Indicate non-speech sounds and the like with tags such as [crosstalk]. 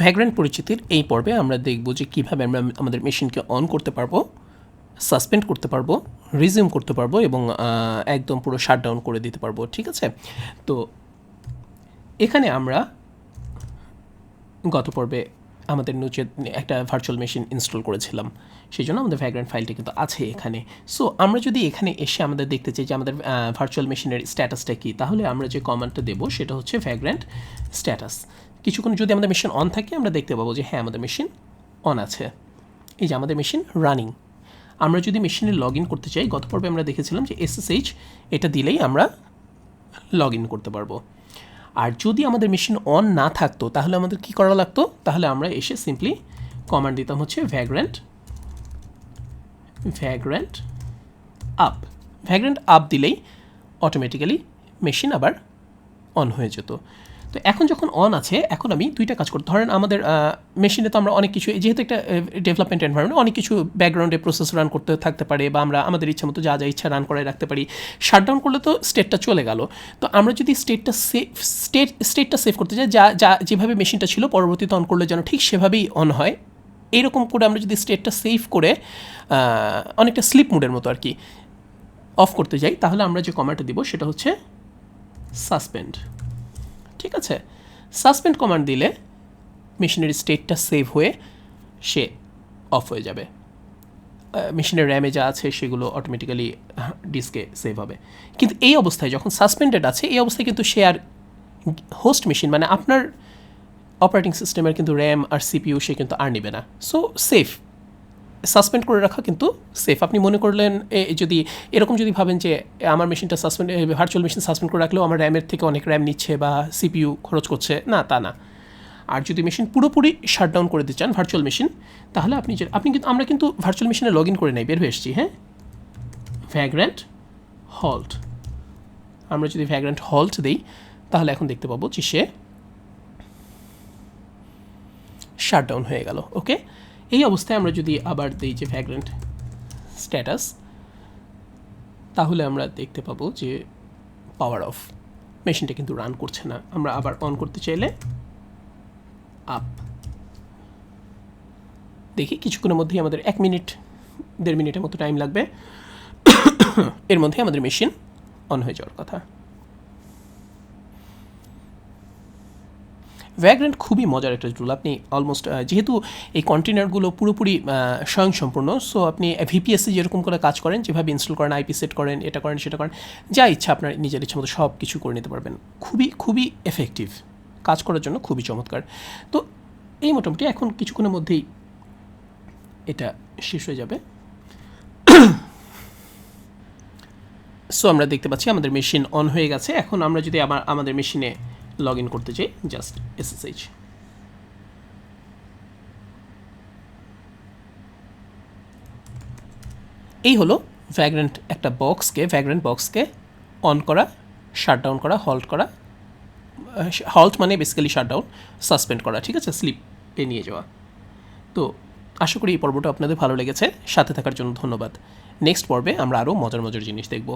ভ্যাগ্রেন্ট পরিচিতির এই পর্বে আমরা দেখব যে কীভাবে আমরা আমাদের মেশিনকে অন করতে পারব সাসপেন্ড করতে পারব রিজিউম করতে পারব এবং একদম পুরো শাটডাউন করে দিতে পারব, ঠিক আছে? তো এখানে আমরা গত পর্বে আমাদের নিচে একটা ভার্চুয়াল মেশিন ইনস্টল করেছিলাম, সেই জন্য আমাদের ভ্যাগ্রেন্ট ফাইলটি কিন্তু আছে এখানে। সো আমরা যদি এখানে এসে আমাদের দেখতে চাই যে আমাদের ভার্চুয়াল মেশিনের স্ট্যাটাসটা কী, তাহলে আমরা যে কমান্ডটা দেবো সেটা হচ্ছে ভ্যাগ্রেন্ট স্ট্যাটাস কিছুক্ষণ যদি আমাদের মেশিন অন থাকে, আমরা দেখতে পাবো যে হ্যাঁ আমাদের মেশিন অন আছে। এই যে আমাদের মেশিন রানিং আমরা যদি মেশিনে লগ ইন করতে চাই, গত পর্বে আমরা দেখেছিলাম যে এসএসএইচ এটা দিলেই আমরা লগ ইন করতে পারব। আর যদি আমাদের মেশিন অন না থাকতো, তাহলে আমাদের কি করা লাগতো? তাহলে আমরা এসে সিম্পলি কমান্ড দিতাম হচ্ছে Vagrant Vagrant up Vagrant up দিলেই অটোমেটিক্যালি মেশিন আবার অন হয়ে যেত। তো এখন যখন অন আছে, এখন আমি দুইটা কাজ করতে ধরেন আমাদের মেশিনে তো আমরা অনেক কিছু, যেহেতু একটা ডেভেলপমেন্ট এনভায়রনমেন্ট অনেক কিছু ব্যাকগ্রাউন্ডে প্রসেস রান করতে থাকতে পারে বা আমরা আমাদের ইচ্ছা মতো যা যা ইচ্ছা রান করে রাখতে পারি। শাটডাউন করলে তো স্টেটটা চলে গেল। তো আমরা যদি স্টেটটা সেভ স্টেট স্টেটটা সেভ করতে চাই, যা যা, যেভাবে মেশিনটা ছিল, পরবর্তীতে অন করলে যেন ঠিক সেভাবেই অন হয় এইরকম করে আমরা যদি স্টেটটা সেভ করে অনেকটা স্লিপ মুডের মতো আর কি অফ করতে যাই, তাহলে আমরা যে কমান্ডটা দিব, সেটা হচ্ছে সাসপেন্ড ঠিক আছে? সাসপেন্ড কমান্ড দিলে মেশিনের স্টেটটা সেভ হয়ে সে অফ হয়ে যাবে। মেশিনের র্যামে যা আছে সেগুলো অটোমেটিক্যালি ডিস্কে সেভ হবে। কিন্তু এই অবস্থায় যখন সাসপেন্ডেড আছে, এই অবস্থায় কিন্তু সে আর হোস্ট মেশিন মানে আপনার অপারেটিং সিস্টেমের কিন্তু র্যাম আর সিপিইউ সে কিন্তু আর নেবে না। সো সেফ সাসপেন্ড করে রাখা কিন্তু সেফ আপনি মনে করলেন যদি, এরকম যদি ভাবেন যে আমার মেশিনটা সাসপেন্ড ভার্চুয়াল মেশিন সাসপেন্ড করে রাখলেও আমার র্যামের থেকে অনেক র্যাম নিচ্ছে বা সিপিইউ খরচ করছে, না, তা না। আর যদি মেশিন পুরোপুরি শাটডাউন করে দিতে চান ভার্চুয়াল মেশিন তাহলে আপনি যে, আপনি কিন্তু, আমরা কিন্তু ভার্চুয়াল মেশিনে লগ ইন করে নেই, বের হয়ে এসেছি হ্যাঁ? ভ্যাগ্র্যান্ট হল্ট আমরা যদি ভ্যাগ্র্যান্ট হল্ট দিই, তাহলে এখন দেখতে পাবো যে সে শাটডাউন হয়ে গেল ওকে এই অবস্থায় আমরা যদি আবার দিই যে ভ্যাগ্রেন্ট স্ট্যাটাস তাহলে আমরা দেখতে পাবো যে পাওয়ার অফ মেশিনটা কিন্তু রান করছে না। আমরা আবার অন করতে চাইলে আপ দেখি কিছুক্ষণের মধ্যেই আমাদের এক মিনিট দেড় মিনিটের মতো টাইম লাগবে। [coughs] এর মধ্যে আমাদের মেশিন অন হয়ে যাওয়ার কথা। ভ্যাগ্রেন্ট খুবই মজার একটা টুল আপনি অলমোস্ট যেহেতু এই কন্টেনারগুলো পুরোপুরি স্বয়ংসম্পূর্ণ সো আপনি ভিপিএসসি যেরকম করে কাজ করেন, যেভাবে ইনস্টল করেন আইপি সেট করেন, এটা করেন, সেটা করেন, যা ইচ্ছা আপনার নিজের ইচ্ছা মতো সব কিছু করে নিতে পারবেন। খুবই খুবই এফেক্টিভ কাজ করার জন্য খুবই চমৎকার। তো এই মোটামুটি এখন কিছুক্ষণের মধ্যেই এটা শেষ হয়ে যাবে। [coughs] সো আমরা দেখতে পাচ্ছি আমাদের মেশিন অন হয়ে গেছে। এখন আমরা যদি আবার আমাদের মেশিনে লগ ইন করতে চাই জাস্ট এসএসএইচ এই হলো ভ্যাগ্রেন্ট একটা বক্সকে ভ্যাগ্রেন্ট বক্সকে অন করা শাটডাউন করা হল্ট করা হল্ট মানে বেসিক্যালি শাটডাউন সাসপেন্ড করা, ঠিক আছে? স্লিপে নিয়ে যাওয়া। তো আশা করি এই পর্বটা আপনাদের ভালো লেগেছে। সাথে থাকার জন্য ধন্যবাদ। নেক্সট পর্বে আমরা আরও মজার মজার জিনিস দেখব।